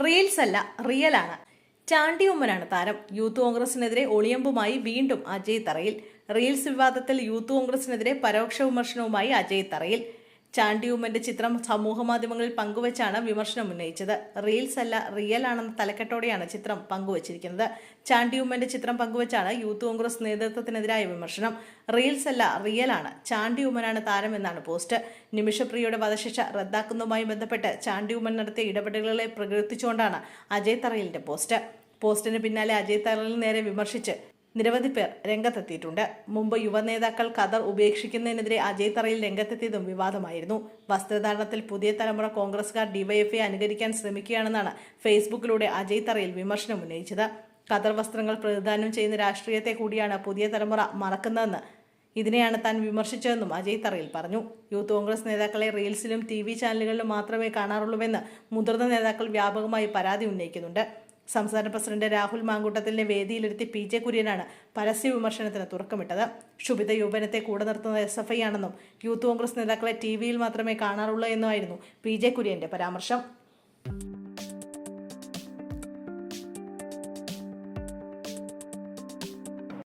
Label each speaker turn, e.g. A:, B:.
A: Reels അല്ല റിയലാണ് ചാണ്ടി ഉമ്മനാണ് താരം. Youth കോൺഗ്രസിനെതിരെ ഒളിയമ്പുമായി വീണ്ടും അജയ് തറയിൽ. റീൽസ് വിവാദത്തിൽ യൂത്ത് കോൺഗ്രസിനെതിരെ പരോക്ഷ വിമർശനവുമായി അജയ് തറയിൽ. ചാണ്ടി ഉമ്മന്റെ ചിത്രം സമൂഹ മാധ്യമങ്ങളിൽ പങ്കുവച്ചാണ് വിമർശനം ഉന്നയിച്ചത്. റീൽസ് അല്ല റിയൽ ആണെന്ന തലക്കെട്ടോടെയാണ് ചിത്രം പങ്കുവച്ചിരിക്കുന്നത്. ചാണ്ടിയുമ്മന്റെ ചിത്രം പങ്കുവച്ചാണ് യൂത്ത് കോൺഗ്രസ് നേതൃത്വത്തിനെതിരായ വിമർശനം. റീൽസ് അല്ല റിയൽ ആണ്. ചാണ്ടിയുമ്മനാണ് താരം താരമെന്നാണ് പോസ്റ്റ്. നിമിഷപ്രിയയുടെ വധശിക്ഷ റദ്ദാക്കുന്നതുമായി ബന്ധപ്പെട്ട് ചാണ്ടിയുമ്മൻ നടത്തിയ ഇടപെടലുകളെ പ്രകീർത്തിച്ചുകൊണ്ടാണ് അജയ് തറയിലിന്റെ പോസ്റ്റ്. പോസ്റ്റിന് പിന്നാലെ അജയ് തറയിൽ നേരെ വിമർശിച്ച് നിരവധി പേർ രംഗത്തെത്തിയിട്ടുണ്ട്. മുമ്പ് യുവനേതാക്കൾ ഖദർ ഉപേക്ഷിക്കുന്നതിനെതിരെ അജയ് തറയിൽ രംഗത്തെത്തിയതും വിവാദമായിരുന്നു. വസ്ത്രധാരണത്തിൽ പുതിയ തലമുറ കോൺഗ്രസുകാർ ഡിവൈഎഫ്ഐ അനുകരിക്കാൻ ശ്രമിക്കുകയാണെന്നാണ് ഫേസ്ബുക്കിലൂടെ അജയ് തറയിൽ വിമർശനം ഉന്നയിച്ചത്. ഖദർ വസ്ത്രങ്ങൾ പ്രതിദാനം ചെയ്യുന്ന രാഷ്ട്രീയത്തെ കൂടിയാണ് പുതിയ തലമുറ മറക്കുന്നതെന്ന് ഇതിനെയാണ് താൻ വിമർശിച്ചതെന്നും അജയ് തറയിൽ പറഞ്ഞു. യൂത്ത് കോൺഗ്രസ് നേതാക്കളെ റീൽസിലും ടി വി ചാനലുകളിലും മാത്രമേ കാണാറുള്ളൂവെന്ന് മുതിർന്ന നേതാക്കൾ വ്യാപകമായി പരാതി ഉന്നയിക്കുന്നുണ്ട്. സംസ്ഥാന പ്രസിഡന്റ് രാഹുൽ മാങ്കൂട്ടത്തിലിനെ വേദിയിലിരുത്തി പി ജെ കുര്യനാണ് പരസ്യ വിമർശനത്തിന് തുറക്കമിട്ടത് ക്ഷുഭിത യൗവനത്തെ കൂടെ നിർത്തുന്നത് എസ് എഫ് ഐ ആണെന്നും യൂത്ത് കോൺഗ്രസ് നേതാക്കളെ ടി വിയിൽ മാത്രമേ കാണാറുള്ളൂ എന്നുമായിരുന്നു പി ജെ കുര്യന്റെ പരാമർശം.